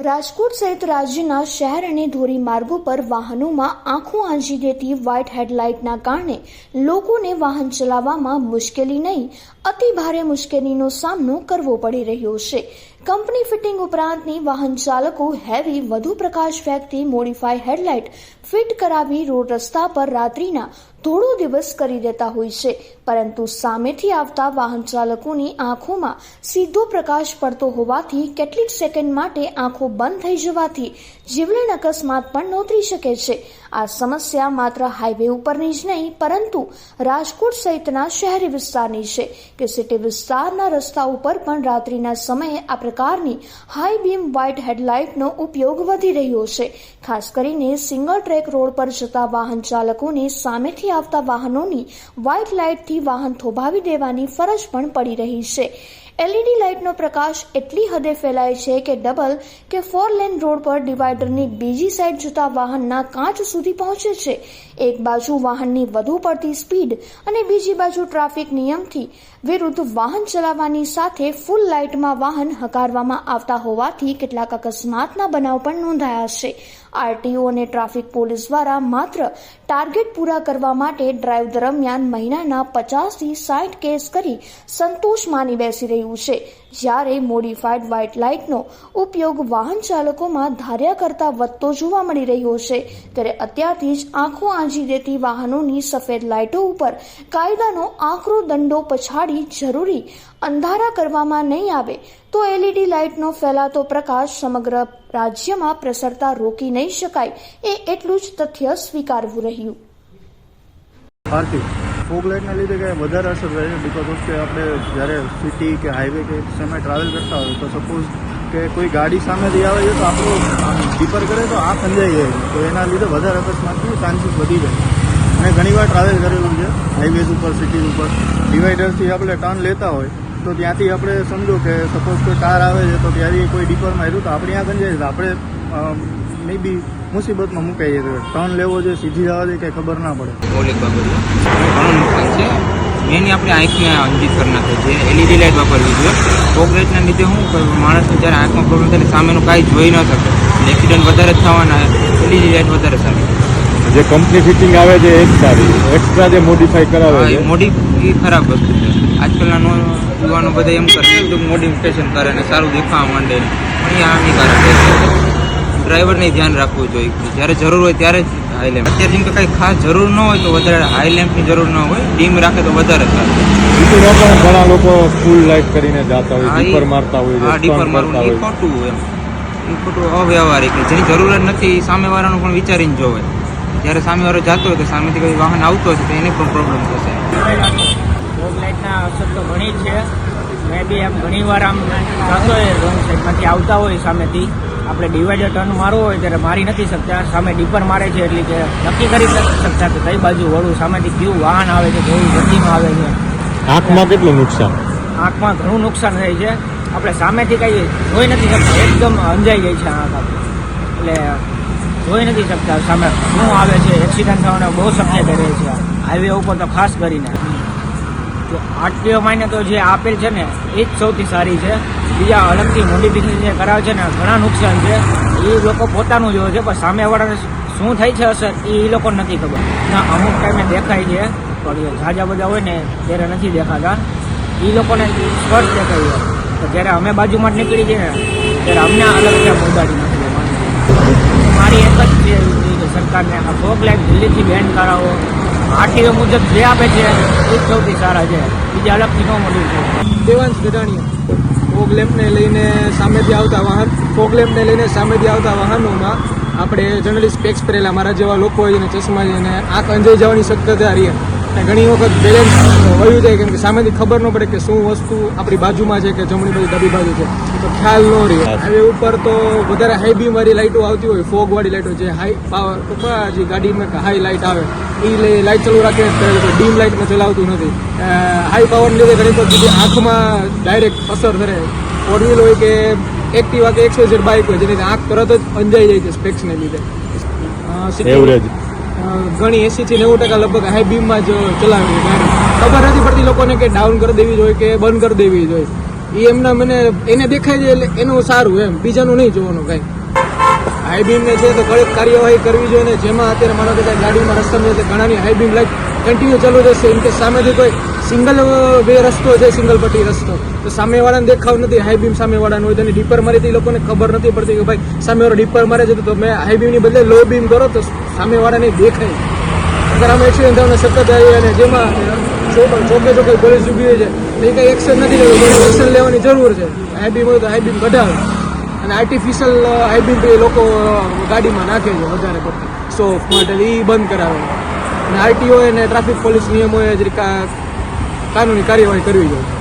રાજકોટ સહિત રાજ્યના શહેર અને ધોરીમાર્ગો પર વાહનોમાં આંખો આંજી દેતી વ્હાઇટ હેડલાઇટના કારણે લોકોને વાહન ચલાવવામાં મુશ્કેલી નહીં. અતિ ભારે મુશ્કેલીનો સામનો કરવો પડી રહ્યો છે. કંપની ફિટિંગ ઉપરાંતની વાહન ચાલકો હેવી વધુ પ્રકાશ ફેંકતી મોડિફાઈ હેડલાઇટ ફિટ કરાવી રોડ રસ્તા પર રાત્રિના થોડો દિવસ કરી દેતા હોય છે. પરંતુ સામેથી આવતા વાહન ચાલકોની આંખોમાં સીધો પ્રકાશ પડતો હોવાથી કેટલીક સેકન્ડ માટે આંખો બંધ થઈ જવાથી જીવલેણ અકસ્માત પણ નોતરી શકે છે. આ સમસ્યા માત્ર હાઈવે ઉપરની જ નહીં, પરંતુ રાજકોટ સહિતના શહેરી વિસ્તારની છે કે સિટી વિસ્તારના રસ્તા ઉપર પણ રાત્રિના સમયે આ પ્રકારની હાઈ બીમ વ્હાઇટ હેડલાઇટનો ઉપયોગ વધી રહ્યો છે. ખાસ કરીને સિંગલ ટ્રેક રોડ પર જતા વાહન ચાલકોને સામેથી આવતા વાહનોની વ્હાઇટ લાઇટથી વાહન થોભાવી દેવાની ફરજ પણ પડી રહી છે. એલઈડી લાઇટનો પ્રકાશ એટલી હદે ફેલાય છે કે ડબલ કે ફોર લેન રોડ પર ડિવાઈડરની બીજી સાઈડ જતા વાહનના કાચ સુધી પહોંચે છે. એક બાજુ વાહનની વધુ પડતી સ્પીડ અને બીજી બાજુ ટ્રાફિક નિયમથી વિરુદ્ધ વાહન ચલાવવાની સાથે ફૂલ લાઇટમાં વાહન હકારવામાં આવતા હોવાથી કેટલાક અકસ્માતના બનાવ પણ નોંધાયા છે. આરટીઓ અને ટ્રાફિક પોલીસ દ્વારા માત્ર ટાર્ગેટ પૂરા કરવા માટે ડ્રાઈવ દરમિયાન મહિનાના પચાસથી સાઠ કેસ કરી સંતોષ માની બેસી રહ્યું છે. જ્યારે મોડિફાઈડ વ્હાઇટ લાઇટનો ઉપયોગ વાહન ચાલકોમાં ધાર્યા કરતા વધતો જોવા મળી રહ્યો છે. ત્યારે અત્યારથી જ આંખો આંજી દેતી વાહનોની સફેદ લાઇટો ઉપર કાયદાનો આકરો દંડો પછાડી જરૂરી અંધારા કરવામાં નહીં આવે, તો એલઈડી લાઇટનો ફેલાતો પ્રકાશ સમગ્ર રાજ્યમાં પ્રસરતા રોકી નહીં શકાય, એ એટલું જ તથ્ય સ્વીકારવું રહ્યું. ફોગ લાઇટના લીધે કે વધારે અસર રહે બિકોઝ ઓફ કે આપણે જ્યારે સિટી કે હાઈવે કે સમય ટ્રાવેલ કરતા હોય, તો સપોઝ કે કોઈ ગાડી સામેથી આવે છે તો આપણું ડીપર કરે તો આ અંજાઈ જાય. તો એના લીધે વધારે અકસ્માતની ચાન્સીસ વધી જાય. મેં ઘણીવાર ટ્રાવેલ કરેલું છે હાઈવેઝ ઉપર સિટી ઉપર. ડિવાઈડરથી આપણે ટર્ન લેતા હોય, તો ત્યાંથી આપણે સમજો કે સપોઝ કોઈ કાર આવે છે, તો ત્યાંથી કોઈ ડીપર આવ્યું, તો આપણે છે તો આપણે મે બી મુસીબતમાં મુકાઈ જઈએ ટર્ન લેવો છે સીધી જવા દે કંઈ ખબર ના પડે. મૌલિક બાબતો ઘણું છે મેન આપણી આંખને અંજિત કરી નાખે છે. એલઈડી લાઇટ વાપરવી જોઈએ. લાઇટના લીધે શું માણસને જ્યારે આંખમાં પ્રોબ્લેમ થાય સામેનું કાંઈ જોઈ ન શકે. એક્સિડન્ટ વધારે જ થવાના એલઈડી લાઇટ વધારે સારી. જે કંપની ફિટિંગ આવે છે એ જ સારી એક્સ્ટ્રા જે મોડિફાઈ કરાવે છે. મોડી એ ખરાબ વસ્તુ છે. આજકાલના યુવાનો બધા એમ કરે છે મોડિફિકેશન કરે ને સારું દેખાવા માંડે પણ એ હાનિકારક છે. ડ્રાઈવરને ધ્યાન રાખવું જોઈએ. જ્યારે જરૂર હોય ત્યારે જ હાઈ લેમ્પ અત્યારે જેમ કે કંઈ ખાસ જરૂર ન હોય તો વધારે હાઈ લેમ્પની જરૂર ન હોય. ડીમ રાખે તો વધારે સારું. પણ ઘણા લોકો ફૂલ લાઈટ કરીને જાતા હોય ડીપર મારતા હોય હા ડીપર મારવું એ ખોટું એમ. એ ખોટું અવ્યવહારિક જેની જરૂર જ નથી સામેવાળાનું પણ વિચારીને જોવે. જ્યારે સામેવાળો જતો હોય તો સામેથી કોઈ વાહન આવતો હશે તો એને પણ પ્રોબ્લેમ થશે. લાઇટના અસર તો ઘણી જ છે. મેં બી આમ ઘણી વાર આમ જતો હોય રોંગ સાઈડમાંથી આવતા હોય સામેથી. આપણે ડિવાઈડર ટર્ન મારવો હોય ત્યારે મારી નથી શકતા. સામે ડીપર મારે છે એટલે કે નક્કી કરી શકતા કે કઈ બાજુ વળવું સામેથી કયું વાહન આવે છે કેવી ગતિમાં આવે છે. આંખમાં કેટલું નુકસાન? આંખમાં ઘણું નુકસાન થાય છે. આપણે સામેથી કઈ જોઈ નથી શકતા. એકદમ અંજાઈ જાય છે આંખ આપણે. એટલે જોઈ નથી શકતા. સામે શું આવે છે એક્સિડન્ટ થવાના બહુ શક્યતા રહે છે. હાઈવે ઉપર તો ખાસ કરીને. તો આટલીઓ માઈને તો જે આપેલ છે ને, એ જ સૌથી સારી છે. બીજા અલગથી મોડિફિકેશન જે કરાવે છે ને, ઘણા નુકસાન છે. એ લોકો પોતાનું જોવે છે, પણ સામેવાળાને શું થાય છે અસર, એ લોકોને નથી ખબર. ના, અમુક ટાઈમે દેખાય છે, પણ ઝાઝા બધા હોય ને, ત્યારે નથી દેખાતા. એ લોકોને સ્પષ્ટ દેખાય છે જ્યારે અમે બાજુમાં જ નીકળી જઈએ ને, ત્યારે અમને આમ ઉડાડી નાખીએ મારી એક જ છે કે સરકારને આ ફોક લાઈટ દિલ્હીથી બેન કરાવો આરટીઓ મુજબ જે આપે છે, એ સૌથી સારા છે. બીજા અલગથી ન મળ્યું છે. દેવાંશ ગઢાણીયા ફોગ લઈને સામેથી આવતા વાહન ફોગ લઈને સામેથી આવતા વાહનોમાં આપણે જનરલી પેક્સ પહેરેલા, મારા જેવા લોકો હોય અને ચશ્મા અને આંખ અંજાઈ જવાની શક્યતા રહે. અને ઘણી વખત બેલેન્સ વયું જાય કેમ કે સામેથી ખબર ન પડે કે શું વસ્તુ આપણી બાજુમાં છે કે જમણી બાજુ ડાબી બાજુ છે. તો ખ્યાલ ન રહે. હાઈવે ઉપર તો વધારે હાઈ બીમ વાળી લાઇટો આવતી હોય ફોગ વાળી લાઇટો જે હાઈ પાવર જે ગાડીમાં હાઈ લાઇટ આવે. એ લાઇટ ચાલુ રાખે ડીમ લાઇટમાં ચલાવતું નથી. હાઈ પાવર લીધે ઘણી વખત આંખમાં ડાયરેક્ટ અસર કરે. ફોર વ્હીલ હોય કે એક્ટિવા કે એક્સવાઇઝેડ બાઇક હોય જેની આંખ તરત જ અંજાઈ જાય છે સ્પેક્સને લીધે. એવરેજ ઘણી એસી થી નેવું ટકા લગભગ હાઈ બીમમાં જ ચલાવી ખબર નથી પડતી લોકોને કે ડાઉન કરી દેવી જોઈએ કે બંધ કરી દેવી જોઈએ. એ એમના મને, એને દેખાય છે એટલે એનું સારું એમ. બીજાનું નહીં જોવાનું કઈ. હાઈ બીમ ને છે તો કડક કાર્યવાહી કરવી જોઈએ ને જેમાં અત્યારે માનો કે ગાડીમાં ઘણા ઘણાની હાઈ બીમ લાઈટ કન્ટિન્યુ ચાલુ રહેશે. એમ કે સામેથી કોઈ સિંગલ વે રસ્તો છે સિંગલ પટ્ટી રસ્તો. તો સામેવાળાને દેખાવ નથી. હાઈ બીમ સામેવાળાનું હોય તો એની ડીપર મારી એ લોકોને ખબર નથી પડતી કે ભાઈ સામેવાળો ડીપર મારે છે. તો મેં હાઈ બીમની બદલે લો બીમ કરો તો સામેવાળાને દેખાય. અગર અમે એક્સિડન્ટ થવાને સતત આવી અને જેમાં ચોક- ચોકે પોલીસ ઊભી હોય છે, તો એ કંઈ એક્શન નથી લેવું. એક્શન લેવાની જરૂર છે. હાઈ બીમ હોય તો હાઈ બીમ કઢાવે. અને આર્ટિફિશિયલ હાઈ બીમ એ લોકો ગાડીમાં નાખે છે વધારે પડતી. સો માટે એ બંધ કરાવે. અને આરટીઓ અને ટ્રાફિક પોલીસ નિયમોએ જ કાનૂની કાર્યવાહી કરવી જોઈએ.